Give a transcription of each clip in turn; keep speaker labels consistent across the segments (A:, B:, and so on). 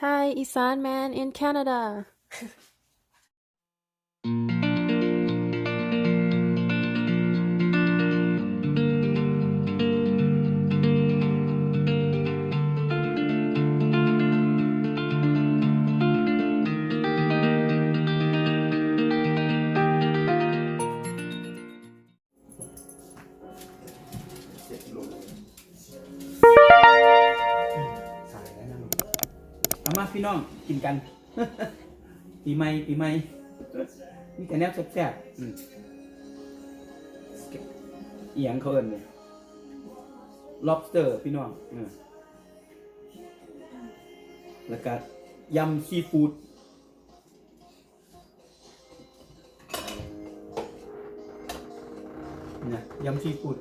A: Thai Isan man in Canada.
B: พี่น้องกินกัน ปีใหม่ปีใหม่มีแต่แนวแซ่บๆอืมเอียงเขาเอินเนี่ย lobster พี่น้องเออแล้วก็ยำซีฟู้ดเนี่ยยำซีฟู้ด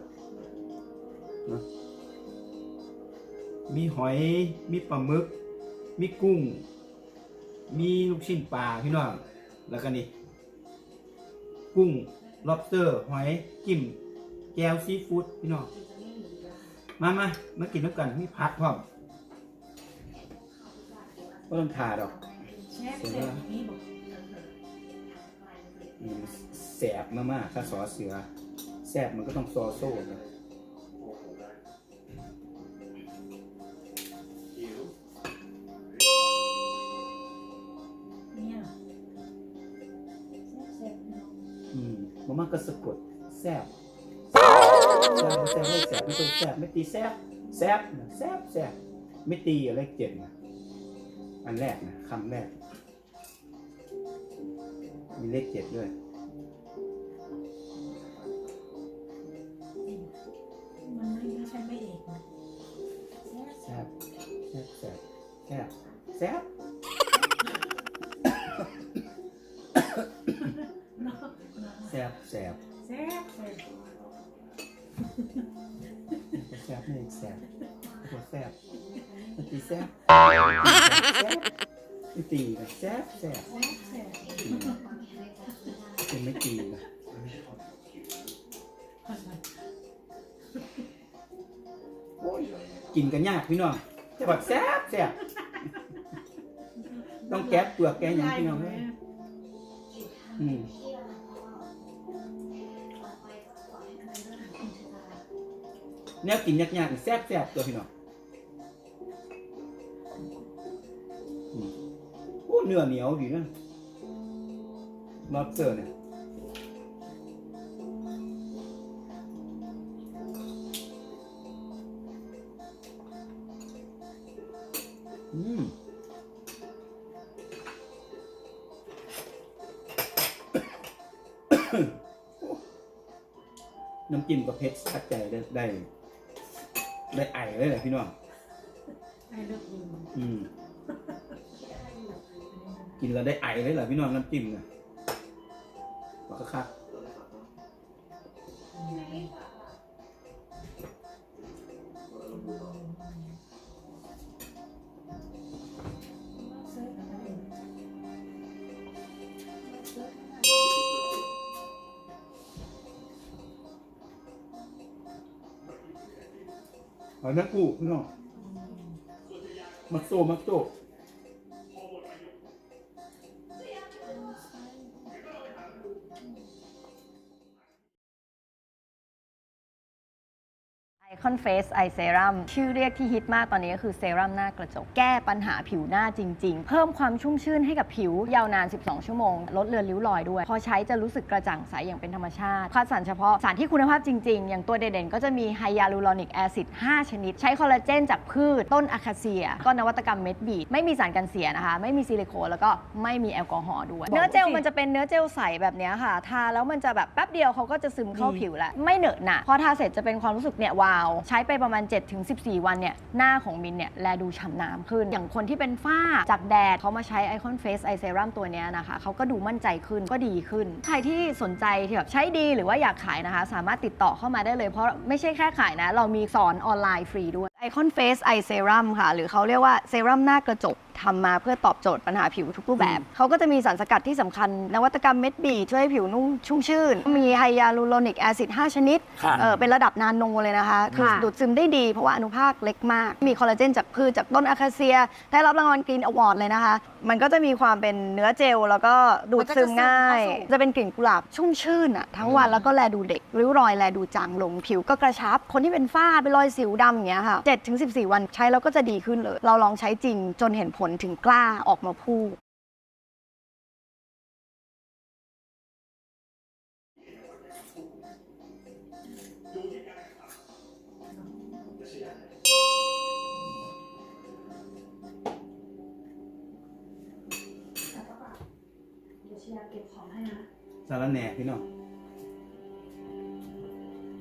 B: เนอะมีหอย มีปลาหมึก มีกุ้ง มีลูกชิ้นปลาพี่น้อง แล้วก็นี่ กุ้ง lobster หอยจิ้มแก้วซีฟู้ดพี่น้อง มามามากินน้ำกันมีผัดพร้อมก็ต้องทาดอก
C: แช่เสร็จนี่บอก
B: อืมแสบมากๆถ้าซอเสือแสบมันก็ต้องซอโซ่
C: เนี่ย
B: มมันมากก็สะกดแสบแสบแสบไม่แสบไม่ต้องแสบไม่ตีแสบแสบนะแสบแสบไม่ตีอะไรเจ็ดนะอันแรกนะคำแรก มีเลขเจ็ดด้วย
C: แซบ
B: แซบแซ่บแซ่บแซบ
C: นี่
B: แซบโอ้แซบมันตีแซบแซบไม่ตีนะแซบแซบ
C: แซ่บแซ่บ
B: เป็นไม่ตีนะโอ้ยกินกันยากพี่น้องจะบอกแซบแซบต้องแกะเปลือกแกะหยังพี่น้องเลยอืม แนวกินยากๆนี่แซบแซบตัวพี่น้องโอ้เนื้อเหนียวดีนะลอบเตอเนี่ยอืมน้ำจิ้มกับเพชรชัดใจได้ ได้ได้ไอเลยแหละพี่น้อง
C: ไอ้เลือกอื่น
B: อืม กินแล้วได้ไอเลยเหรอพี่น้องน้ำจิ้มนะว่าคัก ๆเอาน้ำกูพี่น้องมั
D: ไอคอนเฟสไอเซรัมชื่อเรียกที่ฮิตมากตอนนี้ก็คือเซรั่มหน้ากระจก แก้ปัญหาผิวหน้าจริง ๆ เพิ่มความชุ่มชื่นให้กับผิวยาวนาน 12 ชั่วโมง ลดเลือนริ้วรอยด้วย พอใช้จะรู้สึกกระจ่างใสอย่างเป็นธรรมชาติคัดสรรเฉพาะสารที่คุณภาพจริง ๆ อย่างตัวเด่นๆ ก็จะมีไฮยาลูรอนิกแอซิด 5 ชนิด ใช้คอลลาเจนจากพืช ต้นอะคาเซีย ก็นวัตกรรมเม็ดบีดไม่มีสารกันเสียนะคะ ไม่มีซิลิโคนแล้วก็ไม่มีแอลกอฮอล์ด้วย เนื้อเจลมันจะเป็นเนื้อเจลใสแบบเนี้ยค่ะ ทาแล้วมันจะแบบแป๊บเดียวเขาก็จะซึมเข้าผิวแล้วไม่เหนอะหนะพอทาเสร็จจะเป็นความรู้สึกเนี่ยวาว ใช้ไปประมาณ 7-14 วันเนี่ยหน้าของมินเนี่ยแลดูฉ่ำน้ำขึ้น อย่างคนที่เป็นฝ้าจากแดดเขามาใช้ไอคอนเฟสไอเซรัมตัวนี้นะคะเขาก็ดูมั่นใจขึ้นก็ดีขึ้น ใครที่สนใจที่แบบใช้ดีหรือว่าอยากขายนะคะ สามารถติดต่อเข้ามาได้เลยเพราะไม่ใช่แค่ขายนะ เรามีสอนออนไลน์ฟรีด้วย ไอคอนเฟสไอเซรั่มค่ะ หรือเขาเรียกว่าเซรั่มหน้ากระจกทำมาเพื่อตอบโจทย์ปัญหาผิวทุกรูปแบบ เขาก็จะมีสารสกัดที่สำคัญ นวัตกรรมเม็ดบี ช่วยให้ผิวนุ่มชุ่มชื่น มีไฮยาลูโรนิกแอซิด 5 ชนิด
E: ค่ะ
D: เออเป็นระดับนาโนเลยนะคะคือ
A: ค่ะ
D: ดูดซึมได้ดีเพราะว่าอนุภาคเล็กมาก มีคอลลาเจนจากพืชจากต้นอะคาเซีย ได้รับรางวัลกรีนอวอร์ดเลยนะคะ มันก็จะมีความเป็นเนื้อเจล แล้วก็ดูดซึมง่าย จะเป็นกลิ่นกุหลาบชุ่มชื่นอะทั้งวันแล้วก็แลดูเด็กริ้วรอยแลดูจางลงผิวก็กระชับ คนที่เป็นฝ้าเป็นรอยสิวดำอย่างเงี้ยค่ะ7ถึง14 วันใช้แล้วก็จะดีขึ้นเลย เราลองใช้จริงจนเห็นผลถึงกล้าออกมาพูด
C: เดี๋ยวเชียร์เก็บของให้นะ
B: สารแหน่พี่น้อง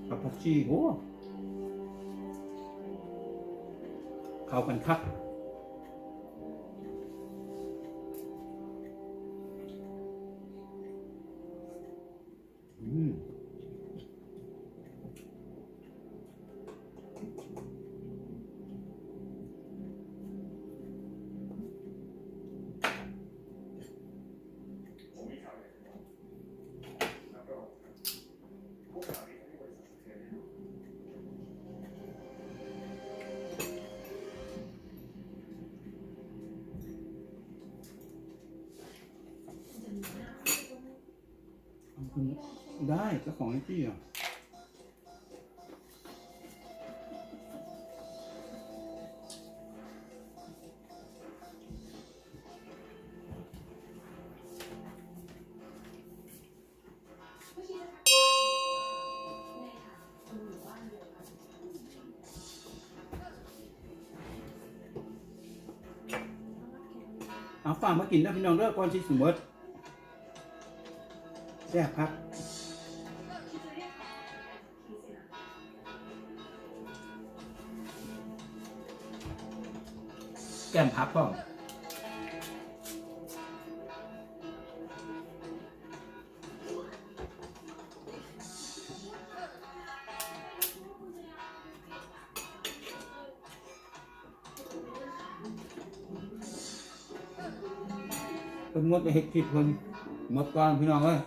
B: กับผักชีโอ้ เข้ากันครับ ได้เจ้าของไอ้ที่อะเอาฝากมากินนะพี่น้องเด้อก่อนชิสมมติ แซ่บครับแก้มพับพ่อมเพิ่นงดไปเฮ็ดคลิปเพิ่น หมดก่อนพี่น้องเอ้ย